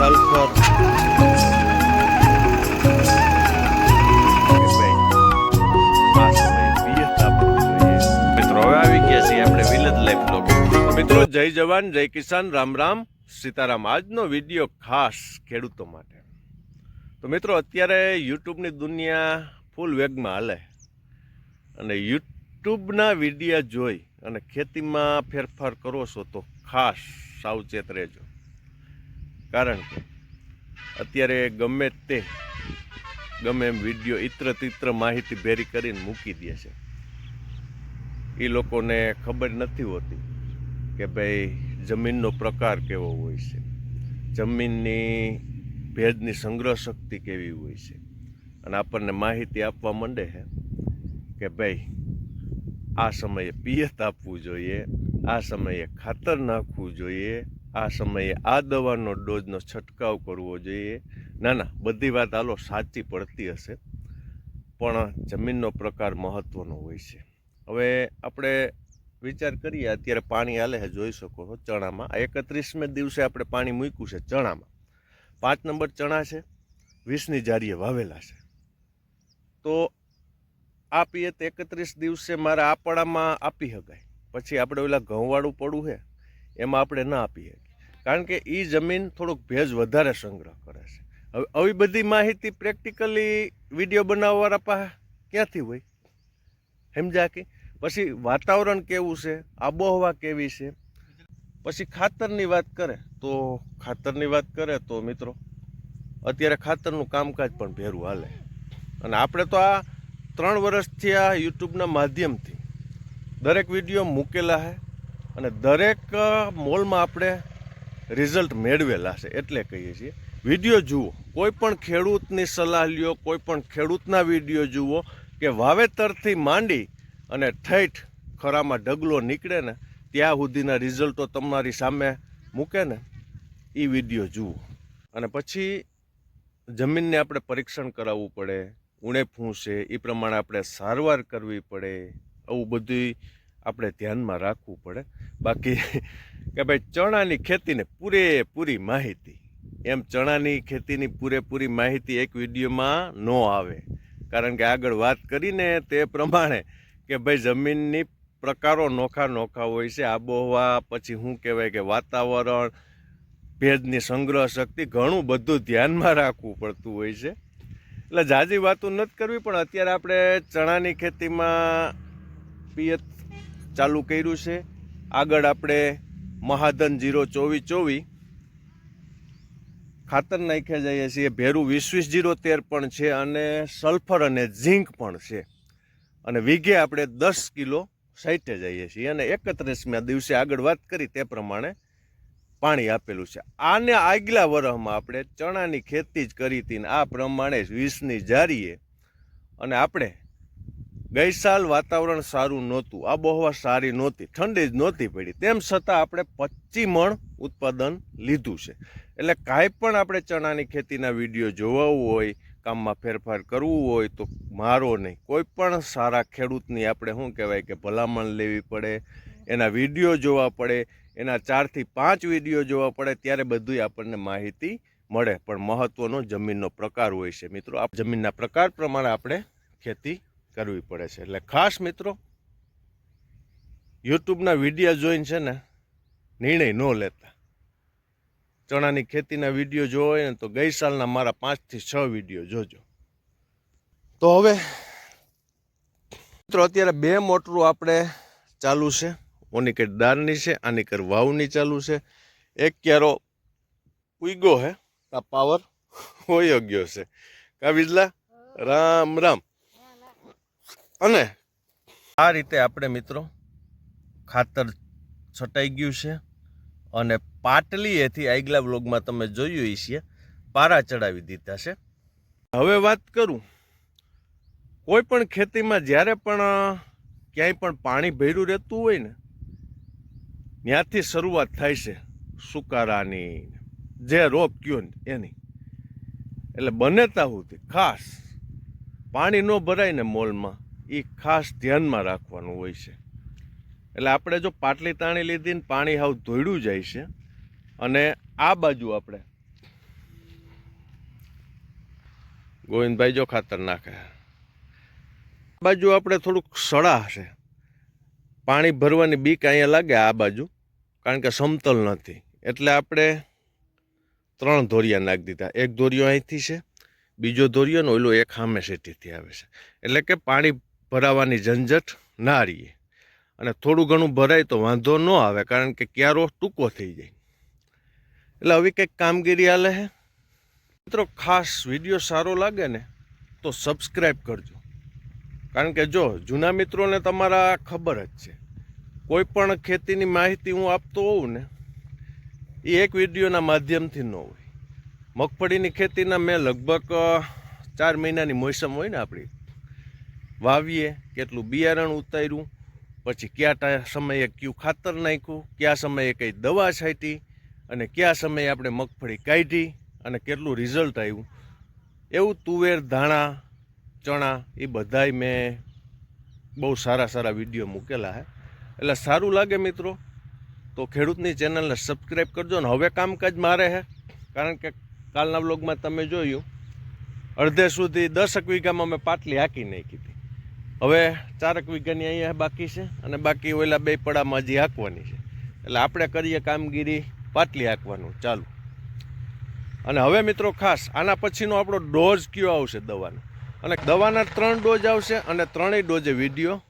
Sulphur મિત્રો આવી ગયા છીએ આપણે મિત્રો, જય જવાન, જય કિસાન, રામ રામ. સીતારામ, આજનો વીડિયો ખાસ ખેડૂતો માટે. તો મિત્રો, અત્યારે યુટ્યુબની દુનિયા ફૂલ વેગમાં હાલે. અને યુટ્યુબના વિડીયા જોઈ અને ખેતીમાં ફેરફાર કરો છો તો ખાસ સાવચેત રહેજો. કારણ કે અત્યારે ગમે તે, ગમે એમ વીડિયો ઇત્ર તિત્ર માહિતી ભેરી કરીને મૂકી દે છે. એ લોકોને ખબર નથી હોતી કે ભાઈ જમીનનો પ્રકાર કેવો હોય છે. જમીનની ભેજની સંગ્રહ શક્તિ કેવી હોય છે. અને આપણને માહિતી આપવા માંડે છે કે ભાઈ આ સમયે પિયત આપવું જોઈએ, આ સમયે ખાતર નાખવું જોઈએ આ સમયે આ દવાનો ડોઝનો છંટકાવ કરવો જોઈએ. ના ના, બધી વાત હાલો સાચી પડતી હશે. પણ જમીનનો પ્રકાર મહત્ત્વનો હોય છે. હવે આપણે વિચાર કરીએ, અત્યારે પાણી હાલે જોઈ શકો છો ચણામાં. આ એકત્રીસમે દિવસે આપણે પાણી મૂક્યું છે ચણામાં. પાંચ નંબર ચણા છે, વીસની જારીએ વાવેલા છે. તો આપીએ તો એકત્રીસ દિવસે મારા આપણામાં આપી શકાય. પછી આપણે ઓલા ઘઉંવાળું પડવું છે એમાં આપણે ના આપી શકીએ. કારણ કે એ જમીન થોડોક ભેજ વધારે સંગ્રહ કરે છે. હવે આવી બધી માહિતી પ્રેક્ટિકલી વીડિયો બનાવવાવાળા પાસે ક્યાંથી હોય? સમજા કે? પછી વાતાવરણ કેવું છે? આબોહવા કેવી છે? પછી ખાતરની વાત કરે તો ખાતરની વાત કરે તો મિત્રો, અત્યારે ખાતરનું કામકાજ પણ ભેરું હાલે. અને આપણે તો આ ત્રણ વર્ષથી આ યુટ્યુબના માધ્યમથી દરેક વીડિયો મૂકેલા છે અને દરેક મોલમાં આપણે રિઝલ્ટ મેળવેલા છે, એટલે કહીએ છીએ. વીડિયો જુઓ. કોઈ પણ ખેડૂતની સલાહ લ્યો, કોઈ પણ ખેડૂતના વીડિયો જુઓ કે વાવેતરથી માંડી અને ઠેઠ ખરામાં ઢગલો નીકળે ને, ત્યાં સુધીના રિઝલ્ટો તમારી સામે મૂકે ને એ વીડિયો જુઓ. અને પછી જમીનને આપણે પરીક્ષણ કરાવવું પડે ઉણે ફૂંસે એ પ્રમાણે આપણે સારવાર કરવી પડે, આવું બધું આપણે ધ્યાનમાં રાખવું પડે. બાકી કે ભાઈ ચણાની ખેતીને પૂરેપૂરી માહિતી. એમ ચણાની ખેતીની પૂરેપૂરી માહિતી એક વિડીયોમાં ન આવે. કારણ કે આગળ વાત કરીને તે પ્રમાણે કે ભાઈ જમીનની પ્રકારો નોખા નોખા હોય છે, આબોહવા, પછી શું કહેવાય કે વાતાવરણ, ભેજની સંગ્રહ શક્તિ ઘણું બધું ધ્યાનમાં રાખવું પડતું હોય છે. એટલે જાજી વાતો નથી કરવી, પણ અત્યારે આપણે ચણાની ખેતીમાં પિયત ચાલુ કર્યું છે. આગળ આપણે મહાધન જીરો ચોવીસ ચોવીસ ખાતર નાખ્યા જઈએ છીએ. ભેરું વીસ વીસ જીરો તેર પણ છે અને સલ્ફર અને ઝીંક પણ છે. અને વીઘે આપણે દસ કિલો સાઈટે જઈએ છીએ અને એકત્રીસમ્યા દિવસે આગળ વાત કરી તે પ્રમાણે પાણી આપેલું છે. આને આગલા વર્ષમાં આપણે ચણાની ખેતી જ કરી હતી ને આ પ્રમાણે વીસની જારીએ અને આપણે ગઈ સાલ વાતાવરણ સારું નહોતું, આબોહવા સારી નહોતી, ઠંડી જ નહોતી પડી. તેમ છતાં આપણે પચી મણ ઉત્પાદન લીધું છે. એટલે કાંઈ પણ આપણે ચણાની ખેતીના વીડિયો જોવાવું હોય, કામમાં ફેરફાર કરવું હોય, તો મારો નહીં. કોઈ પણ સારા ખેડૂતની આપણે શું કહેવાય કે ભલામણ લેવી પડે, એના વીડિયો જોવા પડે, એના ચારથી પાંચ વીડિયો જોવા પડે, ત્યારે બધુંય આપણને માહિતી મળે. પણ મહત્ત્વનો જમીનનો પ્રકાર હોય છે. મિત્રો આ જમીનના પ્રકાર પ્રમાણે આપણે ખેતી કરવી પડે છે. એટલે ખાસ મિત્રો, યુટ્યુબના વીડિયો જોઈને છે ને, નિર્ણય ન લેતા. ચણાની ખેતીના વીડિયો જોવો હોય ને તો ગઈ સાલના મારા પાંચથી છ વીડિયો જોજો. તો હવે, મિત્રો, અત્યારે બે મોટરું આપણે ચાલુ છે. ઓની કે દારની છે, આની કર વાવની ચાલુ છે. એક ક્યારો ઉઈગો હે, આ પાવર હોયો ગયો છે. કા બીજલા રામ રામ. અને? આ રીતે આપણે મિત્રો ખાતર છટાઈ ગયું છે અને પાટલીએથી આગલા બ્લોગમાં તમે જોયું છે. પારા ચડાવી દીધા છે. હવે વાત કરું. કોઈ પણ ખેતીમાં જ્યારે પણ ક્યાંય પણ પાણી ભર્યું રહેતું હોય ને, ત્યાંથી શરૂઆત થાય છે સુકારાની. જે રોગ કયો એની. એટલે બને ત્યાં સુધી ખાસ. પાણી ન ભરાય ને મોલમાં. એ ખાસ ધ્યાનમાં રાખવાનું હોય છે. એટલે આપણે જો પાટલી તાણી લીધી ને પાણી હાવ ધોયડું જાય છે અને આ બાજુ આપણે ગોવિંદભાઈ જો ખાતર નાખે. આ બાજુ આપણે થોડુંક સડા હશે. પાણી ભરવાની બીક અહીંયા લાગે આ બાજુ, કારણ કે સમતલ નથી. એટલે આપણે ત્રણ ધોરિયા નાખી દીધા. એક ધોરિયો અહીંથી છે, બીજો ધોરિયો ને ઓલો એક સામે સેટીથી આવે છે. એટલે કે પાણી ભરાવાની ઝંઝટ ના રહીએ અને થોડું ઘણું ભરાય તો વાંધો ન આવે, કારણ કે ક્યારો ટૂંકો થઈ જાય. એટલે હવે કંઈક કામગીરી હાલે છે મિત્રો, ખાસ વીડિયો સારો લાગે ને, તો સબસ્ક્રાઈબ કરજો. કારણ કે જો, જૂના મિત્રોને તમારા ખબર જ છે. કોઈ પણ ખેતીની માહિતી હું આપતો હોઉં ને, એ એક વિડીયોના માધ્યમથી ન હોય. મગફળીની ખેતીના મેં લગભગ ચાર મહિનાની મોસમ હોય ને આપણી વાવીએ, કેટલું બિયારણ ઉતાર્યું, પછી કયા સમયે કયું ખાતર નાખ્યું, કયા સમયે કઈ દવા છાંટી અને કયા સમયે આપણે મગફળી કાઢી અને કેટલું રિઝલ્ટ આવ્યું. એવું તુવેર, ધાણા, ચણા એ બધાય મેં બહુ સારા સારા વીડિયો મૂકેલા છે એટલે સારું લાગે મિત્રો. તો ખેડૂતની ચેનલને સબસ્ક્રાઈબ કરજો ને હવે કામકાજ મારે છે કારણ કે કાલના બ્લોગમાં તમે જોયું. અડધે સુધી દસક વીઘામાં મેં પાટલી હાકી નાખી હવે ચારક વીઘાની અહીંયા બાકી છે અને બાકી ઓલા બે પડામાં હજી હાંકવાની છે. એટલે આપણે કરીએ કામગીરી પાટલી હાંકવાનું. ચાલુ. અને હવે મિત્રો ખાસ, આના પછીનો આપણો ડોઝ કયો આવશે દવાનો? અને દવાના ત્રણ ડોઝ આવશે અને ત્રણેય ડોઝે વીડિયો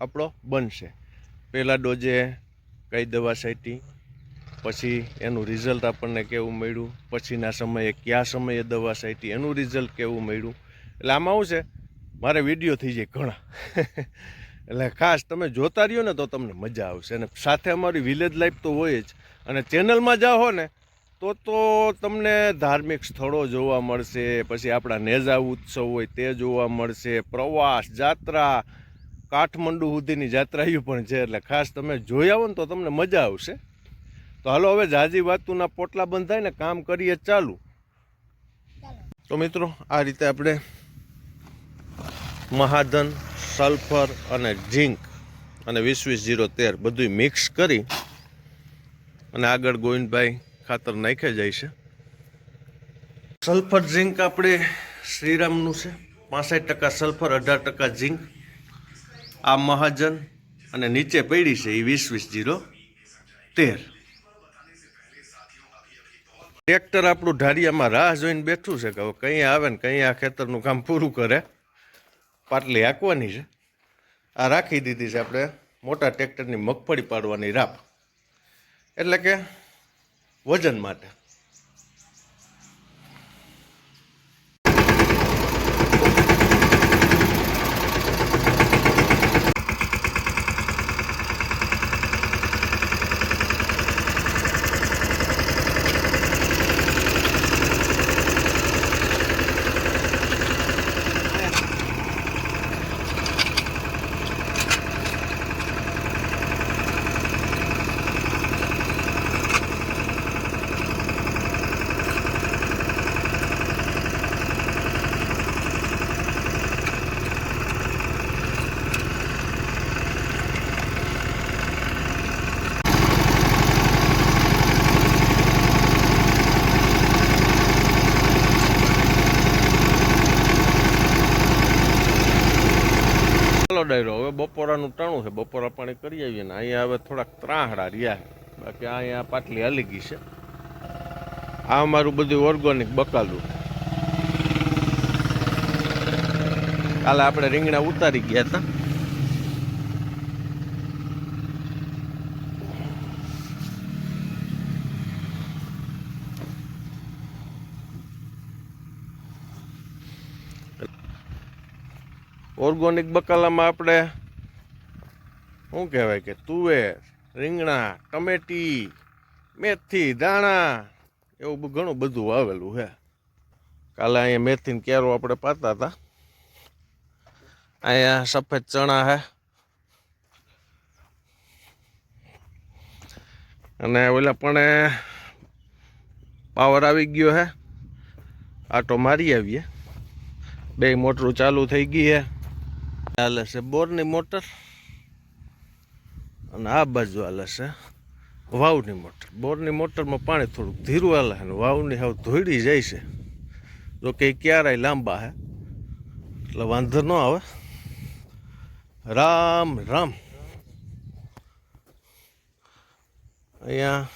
આપણો બનશે. પહેલા ડોઝે કઈ દવા છાંટી, પછી એનું રિઝલ્ટ આપણને કેવું મળ્યું, પછીના સમયે કયા સમયે દવા છાંટી, એનું રિઝલ્ટ કેવું મળ્યું. એટલે આમાં શું છે? મારે વીડિયો થઈ જાય ઘણા. એટલે ખાસ તમે જોતા રહ્યો ને તો તમને મજા આવશે. અને સાથે અમારી વિલેજ લાઈફ તો હોય જ. અને ચેનલમાં જાઓ ને, તો તો તમને ધાર્મિક સ્થળો જોવા મળશે, પછી આપણા નેજા ઉત્સવ હોય તે જોવા મળશે, પ્રવાસ, જાત્રા, કાઠમંડુ સુધીની જાત્રાઓ પણ છે. એટલે ખાસ તમે જોઈ આવો ને તો તમને મજા આવશે. તો હાલો, હવે જાજી વાતુના પોટલા બંધાય ને, કામ કરીએ ચાલુ. તો મિત્રો, આ રીતે આપણે મહાધન, સલ્ફર અને ઝીંક અને વીસ વીસ જીરો તેર બધું મિક્સ કરી અને આગળ ગોવિંદભાઈ ખાતર નાખે જાય છે. સલ્ફર, ઝીંક આપણે શ્રીરામનું છે. પાસઠ ટકા સલ્ફર, અઢાર ટકા ઝીંક. આ મહાજન અને નીચે પડી છે એ વીસ વીસ જીરો તેર. ટ્રેક્ટર આપણું ઢારિયામાં રાહ જોઈને બેઠું છે કે હવે કંઈ આવે ને કંઈ આ ખેતરનું કામ પૂરું કરે. પાટલી હાંકવાની છે. આ રાખી દીધી છે આપણે. મોટા ટ્રેક્ટરની મગફળી પાડવાની રાપ. એટલે કે વજન માટે ચાલો ડાયરો હવે બપોરાનું ટાણું છે, બપોરા પાણી કરી આવીએ ને અહીંયા હવે થોડાક ત્રાહડા રહ્યા છે. બાકી અહીંયા પાટલી હાલી ગઈ છે. આ અમારું બધું ઓર્ગોનિક બકાલું. કાલે આપણે રીંગણા ઉતારી ગયા હતા. ઓર્ગોનિક બકાલામાં આપણે શું કહેવાય કે તુવેર, રીંગણા, ટમેટી, મેથી દાણા એવું ઘણું બધું વાવેલું છે કાલે અહીંયા મેથીને કેરો આપણે પાતા હતા અહીંયા સફેદ ચણા હે. અને ઓલા પણ પાવર આવી ગયો હે. આટો મારી આવીએ. બે મોટરું ચાલુ થઈ ગઈ હે. ચાલે છે બોરની મોટર. અને આ બાજુ હાલે છે વાવની મોટર. બોરની મોટરમાં પાણી થોડુંક ધીરું હાલે અને વાવની હાવ ધોઈડી જાય છે. જો કે ક્યારેય લાંબા હે. એટલે વાંધો ન આવે. રામ રામ. અહીંયા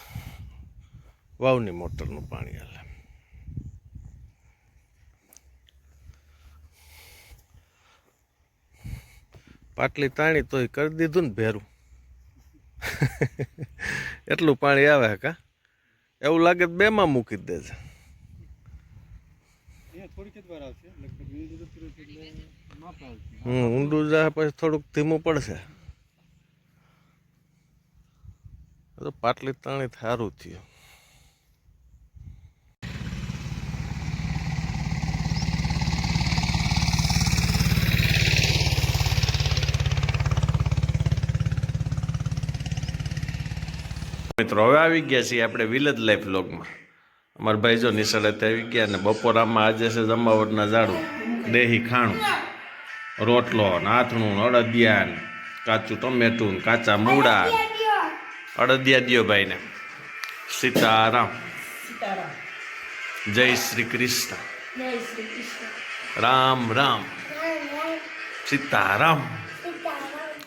વાવની મોટરનું પાણી હાલે પાટલી તાણી તોય કરી દીધું ને ભેરું. એટલું પાણી આવે કા? એવું લાગે બેમાં મૂકી દે હમ ઊંડું જાય પછી થોડુંક ધીમું પડશે. તો પાટલી તાણી સારું થયું. મિત્રો હવે આવી ગયા છીએ આપણે વિલેજ લાઈફ લોગમાં અમારા ભાઈ જો નિશાળેથી આવી ગયા અને બપોરામાં આજે છે જમાવટના ઝાડું દેહી ખાણું રોટલો આથણું ને અડદિયા ને કાચું ટમેટું કાચા મૂળા અડદિયા દિયો ભાઈને. સીતારામ. સીતારામ જય શ્રી કૃષ્ણ. જય શ્રી કૃષ્ણ રામ રામ. સીતારામ.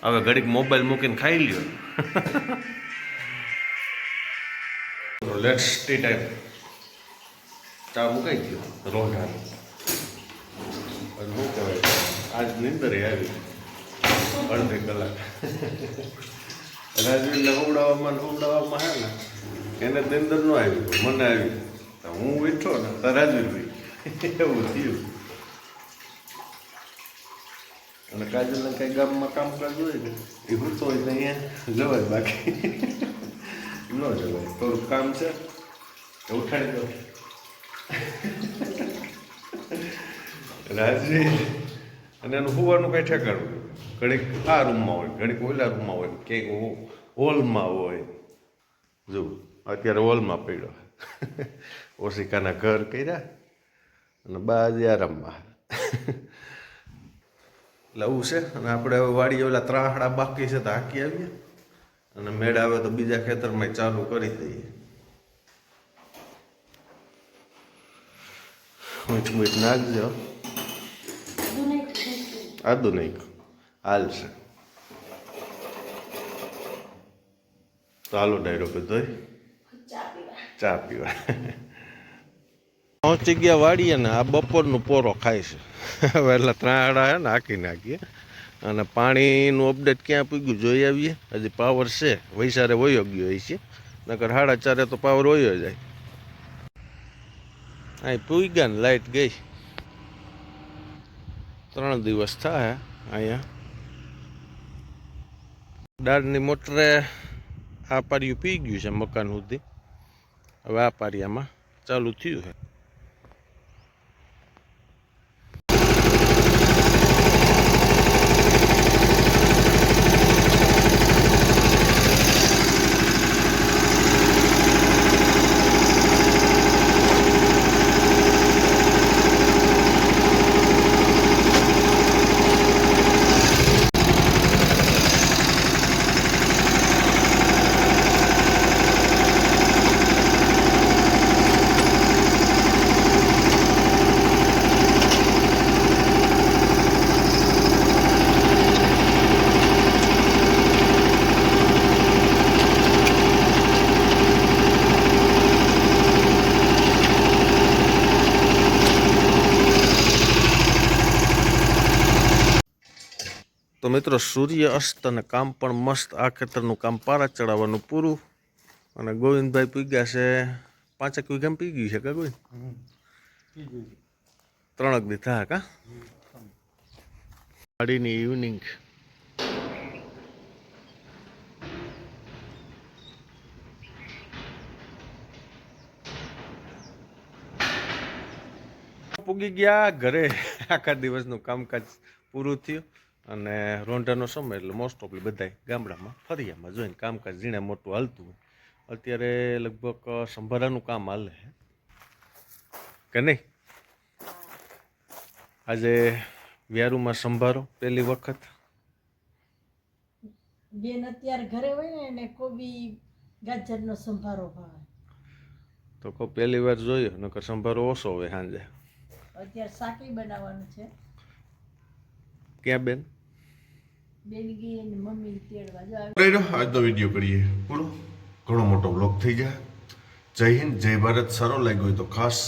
હવે ઘડીક મોબાઈલ મૂકીને ખાઈ લ્યો. લેટ્સ ટી ચા મુકાઈ ગયો. રોંઢા અને શું કહેવાય? આજ નિંદરે આવી. અડધી કલાક. રાજવીને ઉડાવવામાં ઉડાવવામાં હે ને, એને નિંદર ન આવી મને આવી. તો હું બેઠો ને, તો રાજવીર ભાઈ. એવું થયું. અને કાજલને કઈ ગામમાં કામ કામકાજ હોય ને, એ હોતો હોય ને અહીંયા જવાય બાકી. ન જવાય. થોડુંક કામ છે ઉઠાડી દો. રાજવી અને એનું હોવાનું કઈ ઠેકાણું ઘડીક આ રૂમમાં હોય, ઘડીક ઓલા રૂમમાં હોય ક્યાંક હોલમાં હોય. જો, અત્યારે હોલમાં પડ્યો. ઓશિકાના ઘર કર્યા અને બાજી આરામમાં આવું છે. અને આપણે હવે વાડીએ ઓલા ત્રાહડા બાકી છે, તો હાકી આવીએ. અને મેળ આવે તો બીજા ખેતરમાં ચાલુ કરી દઈએ. મીઠ મીઠ નાખજો. આધુનિક. હાલ છે તો હાલો ડાયરો બધો ચા પીવા. પહોંચી ગયા વાડીએ ને આ બપોરનું પોરો ખાય છે. વહેલા ત્રણ ત્રાડા ને હાકી નાખીએ. અને પાણીનું અપડેટ ક્યાં પૂગ્યું? જોઈ આવીએ. હજી પાવર છે. વૈસારે વયો ગયો હોય છે નકર સાડા ચારે તો પાવર વયો જાય. અહીં પૂગ્યા ને લાઇટ ગઈ. ત્રણ દિવસ થાય અહીંયા. દાળની મોટરે આ પારિયું પી ગયું છે મકાન સુધી. હવે આ પારિયામાં ચાલુ થયું છે. તો મિત્રો સૂર્ય અસ્ત અને કામ પણ મસ્ત આ ખેતરનું કામ પારા ચડાવવાનું પૂરું. અને ગોવિંદભાઈ પીગ્યા છે પાંચેક વીઘામાં પી ગયું છે કે ગોવિંદ? ત્રણક દી કા? ગાડીની ઇવનિંગ પૂગી ગયા ઘરે આખા દિવસનું કામકાજ પૂરું થયું. અને રોંઢાનો સમય એટલે મોસ્ટ ઓફલી બધાય ગામડામાં ફરિયામાં જોઈને કામકાજ ઝીણે મોટું હાલતું હોય. અત્યારે લગભગ સંભારાનું કામ હાલે કે નહીં? આજે વ્યારુમાં સંભારો પહેલી વખત. બેન અત્યારે ઘરે હોય ને એને કોબી ગાજરનો સંભારો ભાવે. તો કો પહેલી વાર જોયો નકર સંભારો ઓછો હોય સાંજે. અત્યારે શાકી બનાવવાનું છે. ક્યાં બેન? બેન અને મમ્મી તેડવા. જો આજનો વીડિયો કરીએ. પૂરો. ઘણો મોટો બ્લોગ થઈ જાય જય હિન્દ, જય ભારત. સારો લાગ્યો હોય તો ખાસ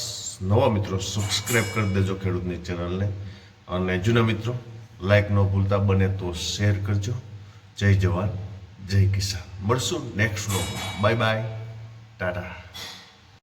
નવા મિત્રો સબસ્ક્રાઈબ કરી દેજો ખેડૂતની ચેનલને અને જૂના મિત્રો લાઈક ન ભૂલતા, બને તો શેર કરજો. જય જવાન, જય કિસાન. મળશું next blog bye bye tata